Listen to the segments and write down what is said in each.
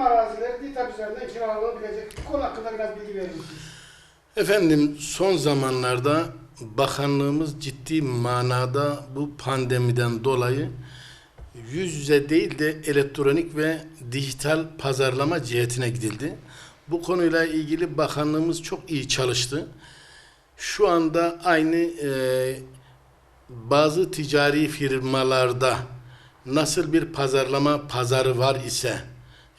arazileri DİTAP üzerinden kiralanabilecek. Bu konu hakkında biraz bilgi verir misiniz? Efendim son zamanlarda bakanlığımız ciddi manada bu pandemiden dolayı yüz yüze değil de elektronik ve dijital pazarlama cihetine gidildi. Bu konuyla ilgili bakanlığımız çok iyi çalıştı. Şu anda aynı e, bazı ticari firmalarda nasıl bir pazarlama pazarı var ise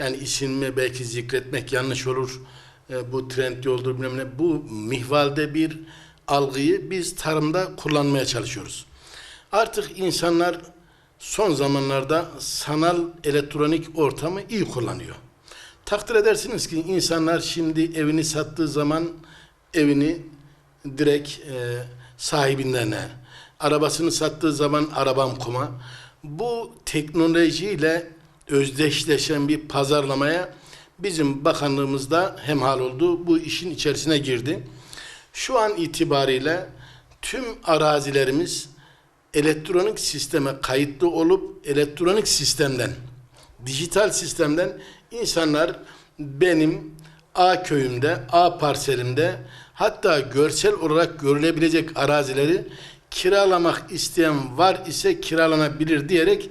yani isimmi belki zikretmek yanlış olur e, bu trend yoldur bilmem ne bu mihvalde bir algıyı biz tarımda kullanmaya çalışıyoruz. Artık insanlar son zamanlarda sanal elektronik ortamı iyi kullanıyor. Takdir edersiniz ki insanlar şimdi evini sattığı zaman evini direkt e, sahibinden arabasını sattığı zaman arabam kuma bu teknolojiyle özdeşleşen bir pazarlamaya bizim bakanlığımızda hemhal oldu. Bu işin içerisine girdi. Şu an itibariyle tüm arazilerimiz elektronik sisteme kayıtlı olup elektronik sistemden, dijital sistemden insanlar benim A köyümde, A parselimde hatta görsel olarak görülebilecek arazileri kiralamak isteyen var ise kiralanabilir diyerek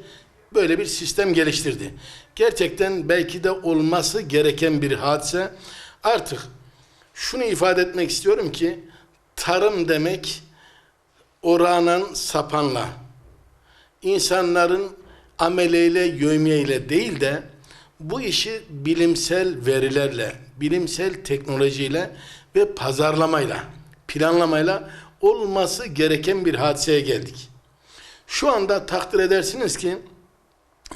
böyle bir sistem geliştirdi. Gerçekten belki de olması gereken bir hadise. Artık şunu ifade etmek istiyorum ki tarım demek oranan sapanla insanların ameleyle yövmiyeyle değil de bu işi bilimsel verilerle, bilimsel teknolojiyle ve pazarlamayla, planlamayla olması gereken bir hadiseye geldik. Şu anda takdir edersiniz ki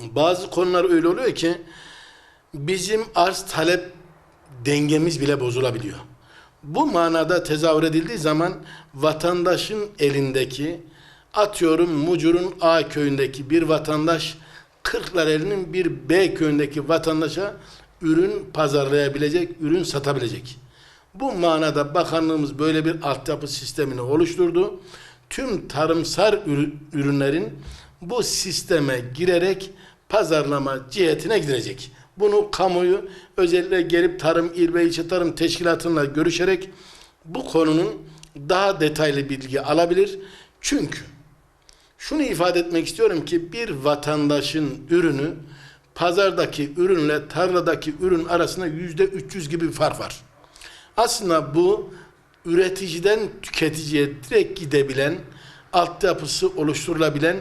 bazı konular öyle oluyor ki bizim arz talep dengemiz bile bozulabiliyor. Bu manada tezahür edildiği zaman vatandaşın elindeki atıyorum Mucur'un A köyündeki bir vatandaş Kırklareli'nin bir B köyündeki vatandaşa ürün pazarlayabilecek, ürün satabilecek. Bu manada bakanlığımız böyle bir altyapı sistemini oluşturdu. Tüm tarımsal ürünlerin bu sisteme girerek pazarlama cihetine gidilecek. Bunu kamuoyu özellikle gelip Tarım İl ve İlçe Tarım Teşkilatı'nla görüşerek bu konunun daha detaylı bilgi alabilir. Çünkü şunu ifade etmek istiyorum ki bir vatandaşın ürünü pazardaki ürünle tarladaki ürün arasında yüzde 300 gibi bir fark var. Aslında bu üreticiden tüketiciye direkt gidebilen, altyapısı oluşturulabilen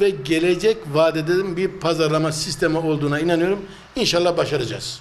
ve gelecek vaat eden bir pazarlama sistemi olduğuna inanıyorum. İnşallah başaracağız.